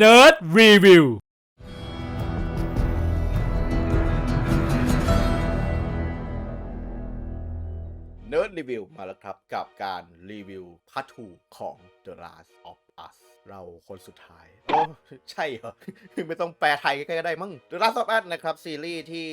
Nerd Review เนิร์ดรีวิวมาแล้วครับกับการรีวิวพาร์ทูของ The Last of Us เราคนสุดท้ายโอ้ใช่เหรอ ไม่ต้องแปลไทยก็ได้มั้ง The Last of Us นะครับ ซีรีส์ที่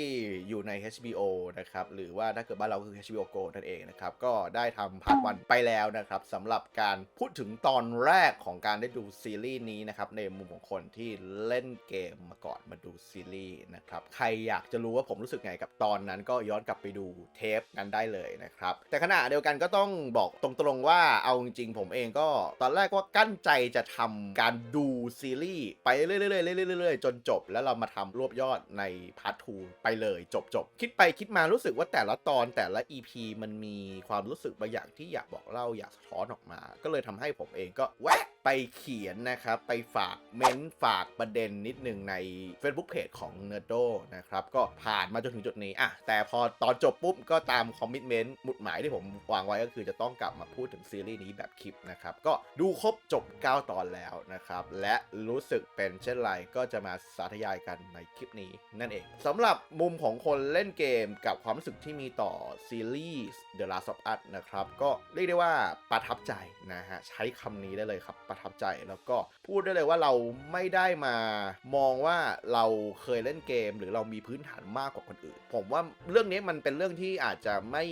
อยู่ใน HBO นะครับ หรือว่าถ้าเกิดบ้านเราคือ HBO Go นั่นเองนะครับ ก็ได้ทำพาร์ทวันไปแล้วนะครับสำหรับการพูดถึงตอนแรกของการได้ดูซีรีส์นี้นะครับ ในมุมของคนที่เล่นเกมมาก่อนมาดูซีรีส์นะครับ ใครอยากจะรู้ว่าผมรู้สึกไงกับตอนนั้นก็ย้อนกลับไปดูเทปนั้นได้เลยนะครับ แต่ขณะเดียวกันก็ต้องบอกตรงๆว่าเอาจริงๆผมเองก็ตอนแรกก็กั้นใจจะททำการดูซีรีส์ไปเรื่อยๆเรื่อยๆเรื่อยๆจนจบ แล้วเรามาทำรวบยอดในพาร์ททูไปเลยจบจบคิดไปคิดมารู้สึกว่าแต่ละตอนแต่ละ EP มันมีความรู้สึกบางอย่างที่อยากบอกเล่าอยากสะท้อนออกมา ก็เลยทำให้ผมเองก็แวะไปเขียนนะครับ ไปฝากเม้นต์ฝากประเด็นนิดหนึ่งใน Facebook Page ของ n e r d o นะครับ ก็ผ่านมาจนถึงจุดนี้อะแต่พอตอนจบปุ๊บ ก็ตามคอมมิชเมนต์หมุดหมายที่ผมวางไว้ก็คือจะต้องกลับมาพูดถึงซีรีส์นี้แบบคลิปนะครับ ก็ดูครบจบ 9 ตอนแล้วนะครับ และรู้สึกเป็นเช่นไรก็จะมาสาธยายกันในคลิปนี้นั่นเองสำหรับมุมของคนเล่นเกมกับความรู้สึกที่มีต่อซีรีส์ The Last of Us นะครับก็เรียกได้ว่าประทับใจนะฮะใช้คำนี้ได้เลยครับประทับใจแล้วก็พูดได้เลยว่าเราไม่ได้มามองว่าเราเคยเล่นเกม หรือเรามีพื้นฐานมากกว่าคนอื่น ผมว่าเรื่องนี้มันเป็นเรื่องที่อาจจะไม่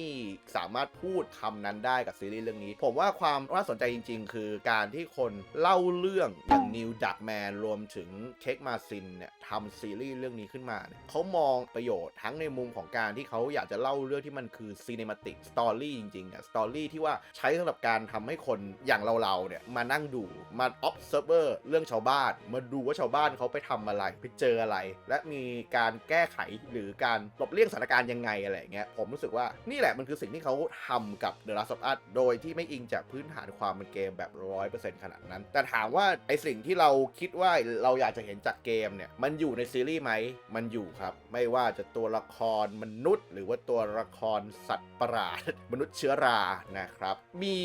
สามารถพูดคำนั้นได้กับซีรีส์เรื่องนี้ ผมว่าความน่าสนใจจริง ๆ คือการที่คนเล่าเรื่องอย่างนิวดักแมนรวมถึงเค้กมาซินเนี่ยทำซีรีส์เรื่องนี้ขึ้นมาเนี่ยเขามองประโยชน์ทั้งในมุมของการที่เขาอยากจะเล่าเรื่องที่มันคือซีเนมาติกสตอรี่จริงๆอะสตอรี่ที่ว่าใช้สำหรับการทำให้คนอย่างเราๆเนี่ยมานั่งดูมา observer เรื่องชาวบ้าน มาดูว่าชาวบ้านเขาไปทำอะไร ไปเจออะไร และมีการแก้ไขหรือการหลบเลี่ยงสถานการณ์ยังไงอะไรเงี้ย ผมรู้สึกว่านี่แหละมันคือสิ่งที่เขาทำกับ The Last of Us โดยที่ไม่อิงจากพื้นฐานความเป็นเกมแบบ 100%ขนาดนั้น แต่ถามว่าไอสิ่งที่เราคิดว่าเราอยากจะเห็นจากเกมเนี่ย มันอยู่ในซีรีส์ไหม มันอยู่ครับ ไม่ว่าจะตัวละครมนุษย์ หรือว่าตัวละครสัตว์ประหลาดมนุษย์เชื้อรานะครับ มี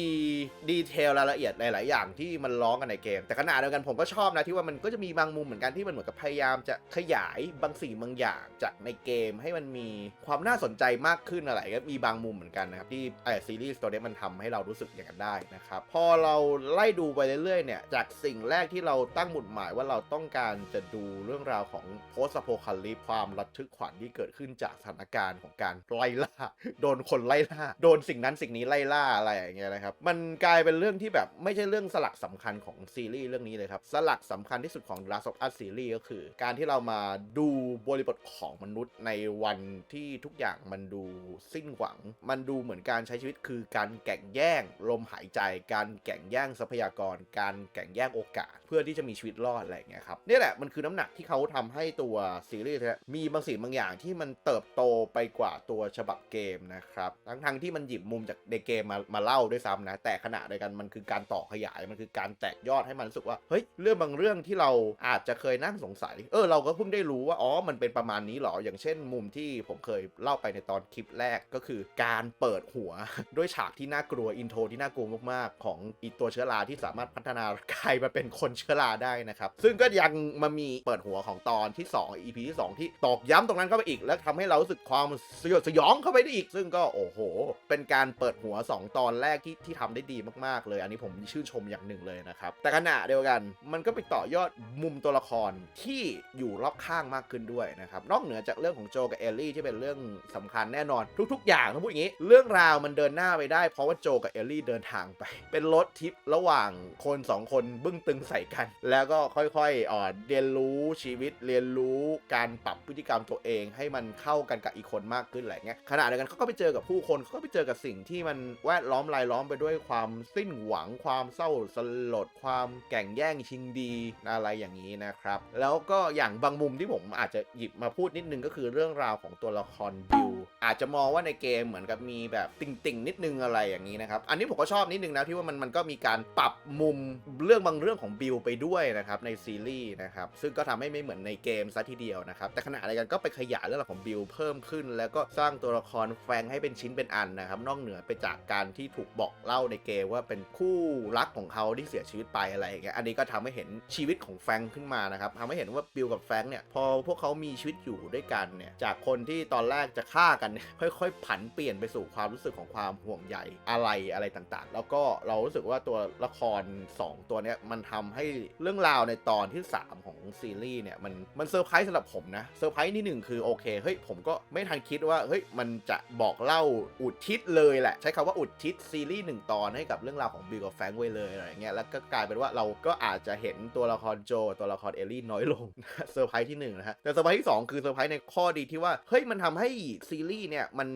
ดีเทลรายละเอียดหลาย ๆ อย่างที่มันล้องกันในเกม แต่ขณะเดียวกันผมก็ชอบนะที่ว่ามันก็จะมีบางมุมเหมือนกันที่มันเหมือนกับพยายามจะขยายบางสิ่งบางอย่างจากในเกมให้มันมีความน่าสนใจมากขึ้นอะไรก็มีบางมุมเหมือนกันนะครับที่ไอซีรีส์ตัวนี้มันทำให้เรารู้สึกอย่างนั้นได้นะครับพอเราไล่ดูไปเรื่อยๆเนี่ยจากสิ่งแรกที่เราตั้งหมุดหมายว่าเราต้องการจะดูเรื่องราวของโพสโ p คาลิปความระทึกขวัญที่เกิดขึ้นจากสถานการณ์ของการไล่ล่าโดนคนไล่ล่าโดนสิ่งนั้นสิ่งนี้ไล่ล่าอะไรอย่างเงี้ยนะครับมันกลายเป็นเรื่องที่แบบไม่ใช่เรื่องสลักสำคัญของซีรีส์เรื่องนี้เลยครับ สลักสำคัญที่สุดของ Last of Us ซีรีส์ก็คือ การที่เรามาดูบริบทของมนุษย์ในวันที่ทุกอย่างมันดูสิ้นหวัง มันดูเหมือนการใช้ชีวิตคือการแข่งแย่งลมหายใจ การแข่งแย่งทรัพยากร การแข่งแย่งโอกาส พื่อที่จะมีชีวิตรอดอะไรอย่างเงี้ยครับนี่แหละมันคือน้ำหนักที่เขาทำให้ตัวซีรีส์เนี่ยมีบางสิ่งบางอย่างที่มันเติบโตไปกว่าตัวฉบับเกมนะครับทั้งทงที่มันหยิบมุมจากในเกมมามาเล่าด้วยซ้ำนะแต่ขณะเดียวกันมันคือการต่อขยายมันคือการแตกยอดให้มันรู้สึกว่าเฮ้ยเรื่องบางเรื่องที่เราอาจจะเคยนั่งสงสัย เออเราก็เพิ่งได้รู้ว่าอ๋อมันเป็นประมาณนี้เหรออย่างเช่น มุมที่ผมเคยเล่าไปในตอนคลิปแรกก็คือ การเปิดหัวด้วยฉากที่น่ากลัวอินโทรที่น่ากลัวมากๆ ของอีตัวเชื้อราที่สามารถพัฒนากลายมาเป็นคนเชื้อราได้นะครับ ซึ่งก็ยังมามีเปิดหัวของตอนที่ 2 EP ที่ 2 ที่ตอกย้ำตรงนั้นเข้าไปอีก แล้วทำให้เรารู้สึกความสยดสยองเข้าไปได้อีก ซึ่งก็โอ้โห เป็นการเปิดหัว 2 ตอนแรกที่ที่ทำได้ดีมากๆเลย อันนี้ผมชื่นชมอย่างหนึ่งเลยนะครับ แต่ขณะเดียวกันมันก็ไปต่อยอดมุมตัวละครที่อยู่รอบข้างมากขึ้นด้วยนะครับ นอกเหนือจากเรื่องของโจกับเอลลี่ที่เป็นเรื่องสำคัญแน่นอน ทุก ๆ อย่างต้องพูดอย่างนี้ เรื่องราวมันเดินหน้าไปได้เพราะว่าโจกับเอลลี่เดินทางไป เป็นรถทิประหว่างคนสองคนบึ้งตึงใส่กัน แล้วก็ค่อยๆอ่อเรียนรู้ชีวิตเรียนรู้การปรับพฤติกรรมตัวเอง ให้มันเข้ากันกับอีกคนมากขึ้นอะไรเงี้ยขณะเดียวกันเขาก็ไปเจอกับผู้คนเขาก็ไปเจอกับสิ่งที่มันแวดล้อมรายล้อมไปด้วยความสิ้นหวัง ความเศร้าสลด ความแก่งแย่งชิงดีอะไรอย่างนี้นะครับ แล้วก็อย่างบางมุมที่ผมอาจจะหยิบมาพูดนิดนึงก็คือเรื่องราวของตัวละครบิลอาจจะมองว่าในเกมเหมือนกับมีแบบติ่งๆนิดนึงอะไรอย่างนี้นะครับ อันนี้ผมก็ชอบนิดนึงนะที่ว่ามันมันก็มีการปรับมุมเรื่องบางเรื่องของบิลไปด้วยนะครับในซีรีส์นะครับซึ่งก็ทำให้ไม่เหมือนในเกมซะทีเดียวนะครับแต่ขณะเดียวกันก็ไปขยายเรื่องของบิลเพิ่มขึ้น แล้วก็สร้างตัวละครแฟงให้เป็นชิ้นเป็นอันนะครับนอกเหนือไปจากการที่ถูกบอกเล่าในเกมว่าเป็นคู่รักของเขาที่เสียชีวิตไปอะไรอย่างเงี้ยอันนี้ก็ทำให้เห็นชีวิตของแฟงขึ้นมานะครับทำให้เห็นว่าบิลกับแฟงเนี่ยพอพวกเขามีชีวิตอยู่ด้วยกันเนี่ยจากคนที่ตอนแรกจะฆ่ากันเนี่ยค่อยๆ ผันเปลี่ยนไปสู่ความรู้สึกของความห่วงใยอะไรอะไรต่างๆ แล้วก็เรารู้สึกว่าตัวละคร 2 ตัวเนี้ยมันทำให้เรื่องราวในตอนที่ 3 ของ ซีรีส์เนี่ยมันมันเซอร์ไพรส์สำหรับผมนะเซอร์ไพรส์ที่หนึ่งคือโอเคเฮ้ยผมก็ไม่ทันคิดว่าเฮ้ยมันจะบอกเล่าอุทิศเลยแหละ ใช้คำว่าอุทิศซีรีส์หนึ่งตอนให้กับเรื่องราวของบิลกับแฟงไว้เลยอะไรเงี้ยแล้วก็กลายเป็นว่าเราก็อาจจะเห็นตัวละครโจตัวละครเอลลี่น้อยลงเซอร์ไพรส์ที่หนึ่งนะฮะแต่เซอร์ไพรส์ที่สองคือเซอร์ไพรส์ในข้อดีที่ว่าเฮ้ยมันทำให้ซีรีส์เนี่ยมัน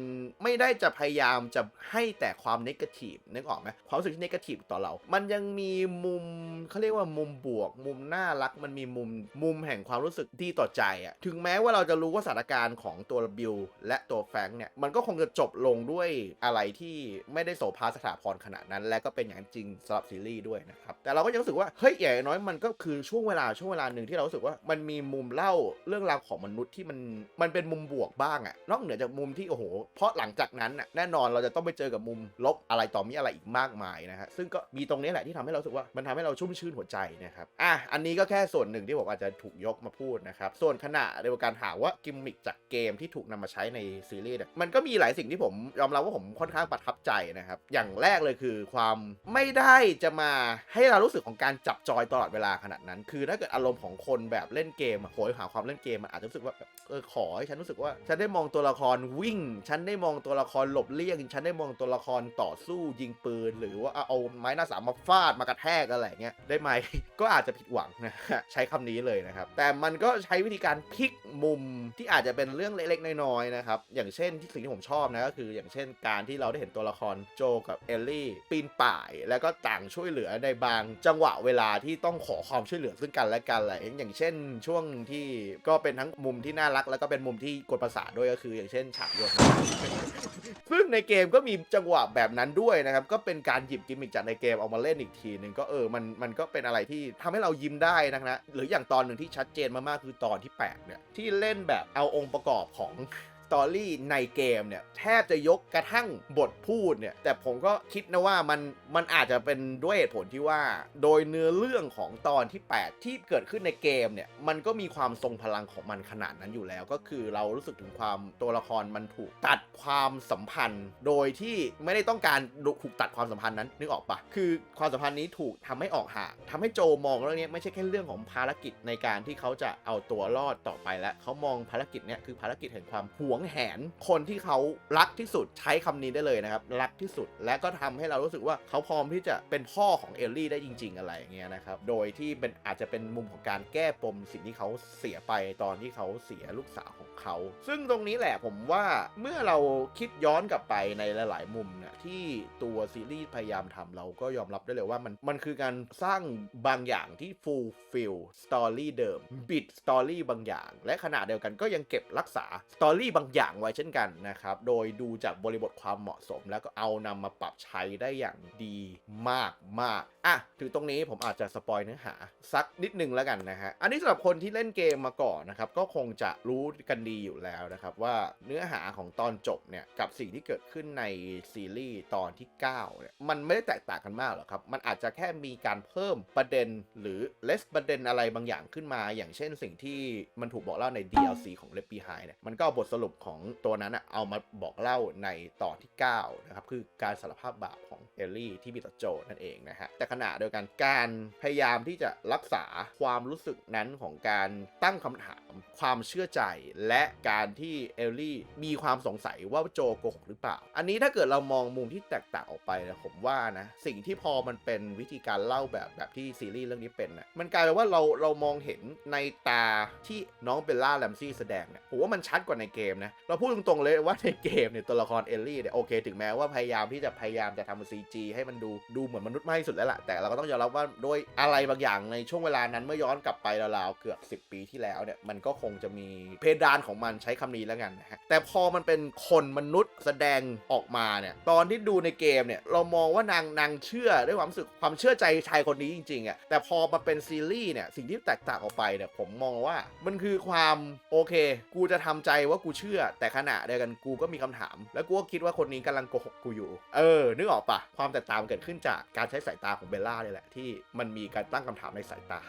ไม่ได้จะพยายามจะให้แต่ความนกาทีฟนึกออกไหมความรู้สึกที่นกาทีฟต่อเรา มันยังมีมุมเขาเรียกว่ามุมบวก มุมน่ารักมันมีมุมมุมแห่งความรู้สึกที่ต่อใจอะถึงแม้ว่าเราจะรู้ว่าสถานการณ์ของตัวบิลและตัวแฟงเนี่ยมันก็คงจะจบลงด้วยอะไรที่ไม่ได้โสภาสถาพรขนาดนั้น และก็เป็นอย่างจริงสำหรับซีรีส์ด้วยนะครับแต่เราก็ยังรู้สึกว่าเฮ้ยอย่างน้อยมันก็คือช่วงเวลาช่วงเวลาหนึ่งที่เรารู้สึกว่ามันมีมุมเล่าเรื่องราวของมนุษย์ที่มันมันเป็นมุมบวกบ้างอะนอกเหนือจากมุมที่โอ้โห เพราะหลังจากนั้นน่ะแน่นอนเราจะต้องไปเจอกับมุมลบอะไรต่อมีอะไรอีกมากมายนะฮะซึ่งก็มีตรงนี้แหละที่ทำให้เราสึกว่ามันทำให้เราชุ่มชื่นหัวใจนะครับอะอันนี้ก็แค่ส่วนหนึ่งที่ผมอาจจะถูกยกมาพูดนะครับ ส่วนขณะเดียวกันถามว่ากิมมิคจากเกมที่ถูกนำมาใช้ในซีรีส์เนี่ยมันก็มีหลายสิ่งที่ผมยอมรับว่าผมค่อนข้างประทับใจนะครับ อย่างแรกเลยคือความไม่ได้จะมาให้เรารู้สึกของการจับจอยตลอดเวลาขนาดนั้น คือถ้าเกิดอารมณ์ของคนแบบเล่นเกมอะโหยหาความเล่นเกมอะอาจจะรู้สึกว่าเออขอให้ฉันรู้สึกว่าฉันได้มองตัวละครวิ่ง ฉันได้มองตัวละครหลบเลี่ยง ฉันได้มองตัวละครต่อสู้ยิงปืน หรือว่าเอาไม้หน้าสามมาฟาดมากระแทกอะไรเงี้ยได้ไหมก็อาจจะผิดหวังนะฮะใช้คำนี้เลยนะครับ แต่มันก็ใช้วิธีการพลิกมุมที่อาจจะเป็นเรื่องเล็กๆน้อยๆนะครับ อย่างเช่นที่สิ่งที่ผมชอบนะก็คือ อย่างเช่นการที่เราได้เห็นตัวละครโจกับเอลลี่ปีนป่าย แล้วก็ต่างช่วยเหลือในบางจังหวะเวลาที่ต้องขอความช่วยเหลือซึ่งกันและกันแหละอย่างเช่น ช่วงที่ก็เป็นทั้งมุมที่น่ารัก แล้วก็เป็นมุมที่กดประสาทด้วยก็คือ อย่างเช่นฉากโยนซึ่งในเกมก็มีจังหวะแบบนั้นด้วยนะครับ ก็เป็นการหยิบกิมมิคจากในเกมเอามาเล่นอีกทีหนึ่งก็เออมันมันก็เป็นอะไรที่ทำให้เรายิ้มได้นะนะหรืออย่างตอนหนึ่งที่ชัดเจนมากๆคือตอนที่ 8 เนี่ย ที่เล่นแบบเอาองค์ประกอบของ ตอรี่ในเกมเนี่ยแทบจะยกกระทั่งบทพูดเนี่ยแต่ผมก็คิดนะว่ามันมันอาจจะเป็นด้วยเหตุผลที่ว่า โดยเนื้อเรื่องของตอนที่ 8 ที่เกิดขึ้นในเกมเนี่ยมันก็มีความทรงพลังของมันขนาดนั้นอยู่แล้ว ก็คือเรารู้สึกถึงความตัวละครมันถูกตัดความสัมพันธ์ โดยที่ไม่ได้ต้องการถูกตัดความสัมพันธ์นั้นนึกออกปะคือความสัมพันธ์นี้ถูกทำให้ออกห่างทำให้โจมองเรื่องนี้ไม่ใช่แค่เรื่องของภารกิจในการที่เขาจะเอาตัวรอดต่อไปแล้วเขามองภารกิจเนี้ยคือภารกิจแห่งความหวงแหนคนที่เขารักที่สุดใช้คำนี้ได้เลยนะครับ รักที่สุดและก็ทำให้เรารู้สึกว่าเขาพร้อมที่จะเป็นพ่อของเอลลี่ได้จริง ๆ อะไรอย่างเงี้ยนะครับ โดยที่เป็นอาจจะเป็นมุมของการแก้ปมสิ่งที่เขาเสียไปตอนที่เขาเสียลูกสาวของเขา ซึ่งตรงนี้แหละผมว่าเมื่อเราคิดย้อนกลับไปในหลาย ๆ มุมเนี่ยที่ตัวซีรีส์พยายามทำเราก็ยอมรับได้เลยว่ามันมันคือการสร้างบางอย่างที่ fulfill สตอรี่เดิมบิดสตอรี่บางอย่าง และขณะเดียวกันก็ยังเก็บรักษาสตอรี่บางอย่างไว้เช่นกันนะครับ โดยดูจากบริบทความเหมาะสม แล้วก็เอานำมาปรับใช้ได้อย่างดีมากมากอะถึงตรงนี้ผมอาจจะสปอยเนื้อหา สักนิดนึงแล้วกันนะฮะ อันนี้สำหรับคนที่เล่นเกมมาก่อนนะครับ ก็คงจะรู้กันดีอยู่แล้วนะครับ ว่าเนื้อหาของตอนจบเนี่ยกับสิ่งที่เกิดขึ้นในซีรีส์ตอนที่9เนี่ยมันไม่ได้แตกต่างกันมากหรอกครับ มันอาจจะแค่มีการเพิ่มประเด็นหรือเลสประเด็นอะไรบางอย่างขึ้นมา อย่างเช่นสิ่งที่มันถูกบอกเล่าใน DLC ของ l e f t Behind เนี่ยมันก็บทสรุปของตัวนั้นอะเอามาบอกเล่าในตอนที่ 9 นะครับ คือการสารภาพบาปของเอลลี่ที่มีต่อโจนั่นเองนะฮะแต่ขณะเดียวกันการพยายามที่จะรักษาความรู้สึกนั้นของการตั้งคำถาม ความเชื่อใจ และการที่เอลลี่มีความสงสัยว่าโจโกหกหรือเปล่า อันนี้ถ้าเกิดเรามองมุมที่แตกต่างออกไปนะผมว่านะสิ่งที่พอมันเป็นวิธีการเล่าแบบแบบที่ซีรีส์เรื่องนี้เป็นนะมันกลายเป็นว่าเราเรามองเห็นในตาที่น้องเบลล่าแลมซี่แสดงเนี่ยผมว่ามันชัดกว่าในเกมนะนะ เราพูดตรงๆเลยว่าในเกมเนี่ยตัวละครเอลลี่เนี่ยโอเค ถึงแม้ว่าพยายามที่จะพยายามจะทำซีจีให้มันดูดูเหมือนมนุษย์มากที่สุดแล้วล่ะ แต่เราก็ต้องยอมรับว่าโดยอะไรบางอย่างในช่วงเวลานั้นเมื่อย้อนกลับไปราวๆเกือบ 10 ปีที่แล้วเนี่ยมันก็คงจะมีเพดานของมันใช้คำนี้แล้วกันนะฮะแต่พอมันเป็นคนมนุษย์แสดงออกมาเนี่ยตอนที่ดูในเกมเนี่ยเรามองว่านางนางเชื่อด้วยความรู้สึกความเชื่อใจชายคนนี้จริงๆอะแต่พอมาเป็นซีรีส์เนี่ยสิ่งที่แตกต่างออกไปเนี่ยผมมองว่ามันคือความโอเค กูจะทำใจว่ากูเชื่อแต่ขณะเดียวกันกูก็มีคำถาม แล้วกูก็คิดว่าคนนี้กำลังโกหกกูอยู่ เออ นึกออกปะความแตกต่างเกิดขึ้นจากการใช้สายตาของเบลล่าเนี่ยแหละที่มันมีการตั้งคำถามในสายตา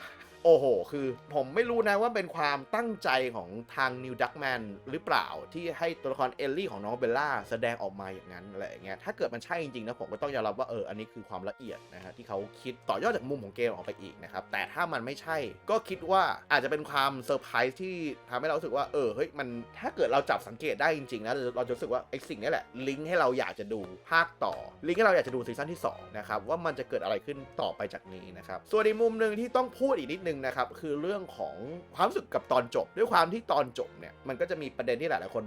โอ้โห คือผมไม่รู้นะว่าเป็นความตั้งใจของทางนิวดักแมนหรือเปล่าที่ให้ตัวละครเอลลี่ของน้องเบลล่าแสดงออกมาอย่างนั้นอะไรอย่างเงี้ยถ้าเกิดมันใช่จริงๆนะผมก็ต้องยอมรับว่าเอออันนี้คือความละเอียดนะฮะที่เขาคิดต่อยอดจากมุมของเกมออกไปอีกนะครับแต่ถ้ามันไม่ใช่ก็คิดว่าอาจจะเป็นความเซอร์ไพรส์ที่ทำให้เราสึกว่าเออเฮ้ยมันถ้าเกิดเราจับสังเกตได้จริงๆนะเราจะรู้สึกว่าไอ้สิ่งนี้แหละลิงก์ให้เราอยากจะดูภาคต่อ ลิงก์ให้เราอยากจะดูซีซั่นที่สองนะครับว่ามันจะเกิดอะไรขึ้นต่อไปจากนี้นะครับส่วนอีกมุมหนึ่งที่ต้องพูดอีกนิดนึงนะครับคือเรื่องของความรู้สึกกับตอนจบ ด้วยความที่ตอนจบเนี่ยมันก็จะมีประเด็นที่หลายๆคน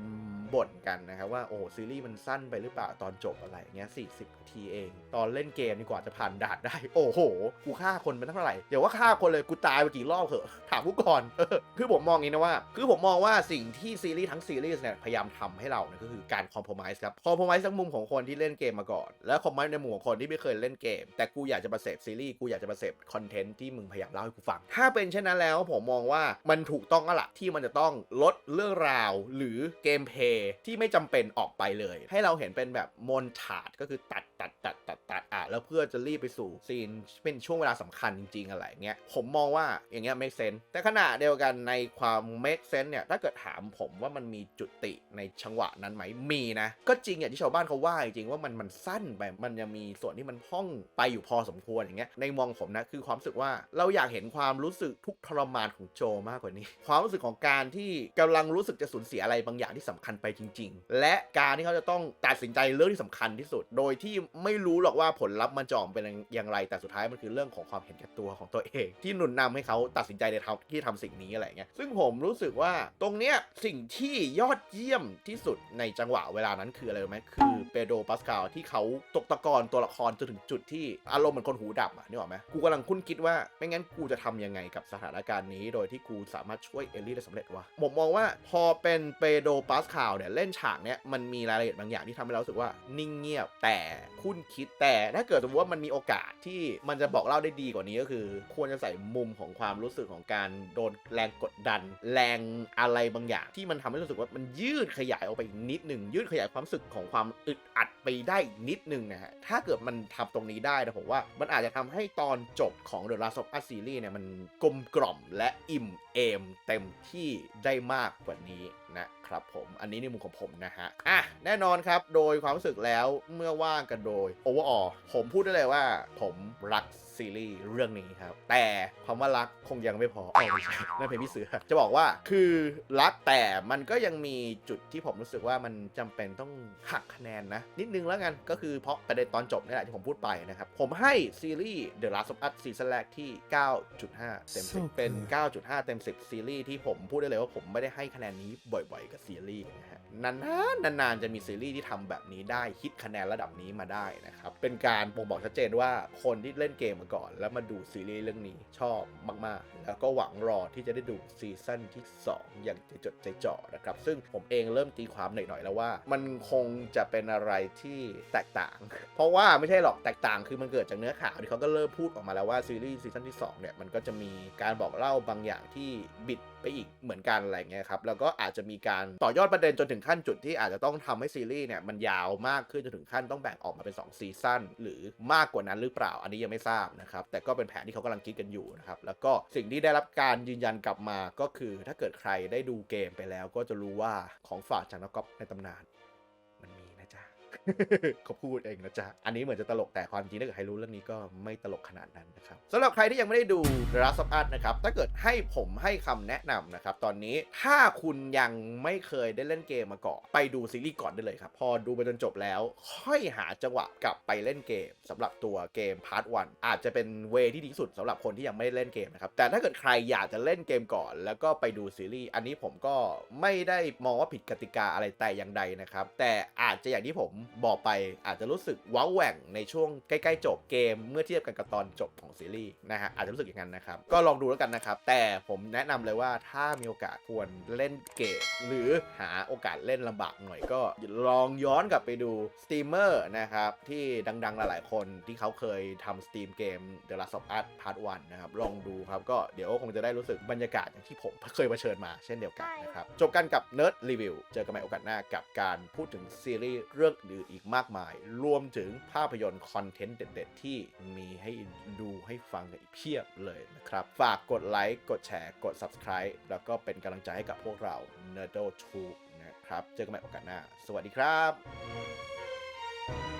บ่นกันนะครับว่าโอ้ซีรีส์มันสั้นไปหรือเปล่าตอนจบอะไรเงี้ย40นาทีเอง ตอนเล่นเกมนี่กว่าจะผ่านด่านได้ โอ้โห กูฆ่าคนไปเท่าไหร่ เดี๋ยวว่าฆ่าคนเลยกูตายไปกี่รอบเหอะถามกูก่อนคือผมมองอย่างนี้นะว่า คือผมมองว่าสิ่งที่ซีรีส์ทั้งซีรีส์เนี่ยพยายามทำให้เราเนี่ยก็คือการคอม p r o m i s e ครับคอม p r o m i s e ทั้งมุมของคนที่เล่นเกมมาก่อน และคอม p r o m i s e ในมุมของคนที่ไม่เคยเล่นเกม แต่กูอยากจะมาเสพซีรีส์กูอยากจะมาเสพคอนเทนต์ที่มึงพยายามเล่าให้กูฟัง ถ้าเป็นเช่นนั้นแล้วผมมองว่ามันถูกต้องแล้วล่ะที่มันจะต้องลดเรื่องราวหรือเกมเพลย์ที่ไม่จำเป็นออกไปเลย ให้เราเห็นเป็นแบบมนถาดก็คือตัดตัดตัดตัดตัดอะแล้วเพื่อจะรีบไปสู่ซีนเป็นช่วงเวลาสำคัญจริงๆอะไรเงี้ยผมมองว่าอย่างเงี้ย make sense แต่ขณะเดียวกันในความ make sense เนี่ยถ้าเกิดถามผมว่ามันมีจุดติในจังหวะนั้นไหมมีนะ ก็จริงอย่างที่ชาวบ้านเขาว่าจริงๆว่ามันมันสั้นไปมันยังมีส่วนที่มันพ่องไปอยู่พอสมควรอย่างเงี้ยในมองผมนะคือความรู้สึกว่าเราอยากเห็นความรู้สึกทุกทรมานของโจมากกว่านี้ ความรู้สึกของการที่กำลังรู้สึกจะสูญเสียอะไรบางอย่างที่สำคัญไปจริง ๆ และการที่เขาจะต้องตัดสินใจเรื่องที่สำคัญที่สุด โดยที่ไม่รู้หรอกว่าผลลัพธ์มันจะออกมาเป็นอย่างไร แต่สุดท้ายมันคือเรื่องของความเห็นแก่ตัวของตัวเอง ที่หนุนนำให้เขาตัดสินใจในทางที่ทำสิ่งนี้อะไรเงี้ย ซึ่งผมรู้สึกว่าตรงเนี้ยสิ่งที่ยอดเยี่ยมที่สุดในจังหวะเวลานั้นคืออะไรรู้ไหมคือเปโดปาสคาลที่เขาตกตะกอนตัวละครจนถึงจุดที่อารมณ์เหมือนคนหูดับอะนึกออกไหมกูกำลังคุ้นคิดว่าไม่งั้นกูจะทำยังไงกับสถานการณ์นี้ โดยที่กูสามารถช่วยเอลลี่ได้สำเร็จวะผมมองว่าพอเป็นเปโดปาสคาลเนี่ยเล่นฉากเนี้ยมันมีรายละเอียดบางอย่างที่ทำให้เราสึกว่านิ่งเงียบแต่คุ้นคิดแต่ถ้าเกิดสมมติว่ามันมีโอกาสที่มันจะบอกเล่าได้ดีกว่านี้ก็คือ ควรจะใส่มุมของความรู้สึกของการโดนแรงกดดัน แรงอะไรบางอย่าง ที่มันทำให้รู้สึกว่ามันยืดขยายออกไปอีกนิดหนึ่งยืดขยายความรู้สึกของความอึดอัดไปได้อีกนิดหนึ่งนะฮะถ้าเกิดมันทำตรงนี้ได้นะผมว่ามันอาจจะทำให้ตอนจบของ The Last of Us Series เนี่ยมันกลมกล่อมและอิ่มเอมเต็มที่ได้มากกว่านี้ นะครับผมอันนี้ในมุมของผมนะฮะอะแน่นอนครับโดยความรู้สึกแล้วเมื่อว่างกันโดย overall ผมพูดได้เลยว่า ผมรักซีรีส์เรื่องนี้ครับ แต่คำว่ารักคงยังไม่พอเอาไม่ใช่ นั่นเพลงพี่เสือจะบอกว่าคือรักแต่มันก็ยังมีจุดที่ผมรู้สึกว่ามันจำเป็นต้องหักคะแนนนะ นิดนึงแล้วกันก็คือเพราะประเด็นตอนจบนี่แหละที่ผมพูดไปนะครับ ผมให้ซีรีส์ The Last of Us ซีซั่นแรกที่ 9.5 เต็ม10เป็น 9.5 เต็ม 10 ซีรีส์ที่ผมพูดได้เลยว่าผมไม่ได้ให้คะแนนนี้บ่อยๆ กับซีรีส์นะฮะนานๆนานๆจะมีซีรีส์ที่ทำแบบนี้ได้คิดคะแนนระดับนี้มาได้นะครับเป็นการบ่งบอกชัดเจนว่าคนที่เล่นเกมมาก่อน แล้วมาดูซีรีส์เรื่องนี้ชอบมากๆ แล้วก็หวังรอที่จะได้ดูซีซั่นที่ 2 อย่างใจจดใจจ่อนะครับ ซึ่งผมเองเริ่มตีความหน่อยๆแล้วว่า มันคงจะเป็นอะไรที่แตกต่าง เพราะว่าไม่ใช่หรอกแตกต่างคือมันเกิดจากเนื้อข่าวที่เขาก็เริ่มพูดออกมาแล้วว่าซีรีส์ซีซั่นที่2เนี่ยมันก็จะมีการบอกเล่าบางอย่างที่บิด ไปอีกเหมือนกันอะไรเงี้ยครับแล้วก็อาจจะมีการต่อยอดประเด็นจนถึงขั้นจุดที่อาจจะต้องทำให้ซีรีส์เนี่ยมันยาวมากขึ้นจนถึงขั้นต้องแบ่งออกมาเป็น 2 ซีซั่นหรือมากกว่านั้นหรือเปล่า อันนี้ยังไม่ทราบนะครับแต่ก็เป็นแผนที่เขากำลังคิดกันอยู่นะครับแล้วก็สิ่งที่ได้รับการยืนยันกลับมาก็คือ ถ้าเกิดใครได้ดูเกมไปแล้วก็จะรู้ว่าของฝากจากนักกอล์ฟในตำนาน เขาพูดเองนะจ๊ะ อันนี้เหมือนจะตลกแต่ความจริงถ้าเกิดใครรู้เรื่องนี้ก็ไม่ตลกขนาดนั้นนะครับสำหรับใครที่ยังไม่ได้ดู The Last of Us นะครับ ถ้าเกิดให้ผมให้คำแนะนำนะครับ ตอนนี้ถ้าคุณยังไม่เคยได้เล่นเกมมาก่อน ไปดูซีรีส์ก่อนได้เลยครับ พอดูไปจนจบแล้ว ค่อยหาจังหวะกลับไปเล่นเกมสำหรับตัวเกมพาร์ทวันอาจจะเป็นเวที่ดีที่สุดสำหรับคนที่ยังไม่ได้เล่นเกมนะครับ แต่ถ้าเกิดใครอยากจะเล่นเกมก่อน แล้วก็ไปดูซีรีส์อันนี้ผมก็ไม่ได้มองว่าผิดกติกาอะไรแต่อย่างใดนะครับแต่อาจจะอย่างที่ผมบอกไปอาจจะรู้สึกว้าวแหว่งในช่วงใกล้ๆจบเกม เมื่อเทียบกันกับตอนจบของซีรีส์นะฮะอาจจะรู้สึกอย่างนั้นนะครับ ก็ลองดูแล้วกันนะครับ แต่ผมแนะนำเลยว่าถ้ามีโอกาสควรเล่นเกม หรือหาโอกาสเล่นลำบากหน่อยก็ลองย้อนกลับไปดูสตรีมเมอร์นะครับที่ดังๆหลายๆคนที่เขาเคยทำสตรีมเกม The Last of Us Part 1นะครับลองดูครับก็เดี๋ยวคงจะได้รู้สึกบรรยากาศอย่างที่ผมเคยเผชิญมาเช่นเดียวกันนะครับจบกันกับ Nerd Review เจอกันใหม่โอกาสหน้ากับการพูดถึงซีรีส์เรื่องอื่นอีกมากมาย รวมถึงภาพยนตร์คอนเทนต์เด็ด ๆ ที่มีให้ดูให้ฟังกันอีกเพียบเลยนะครับ ฝากกดไลค์ กดแชร์ กด Subscribe แล้วก็เป็นกำลังใจให้กับพวกเรา Nerdo t u นะครับ เจอกันใหม่โอกาสหน้า สวัสดีครับ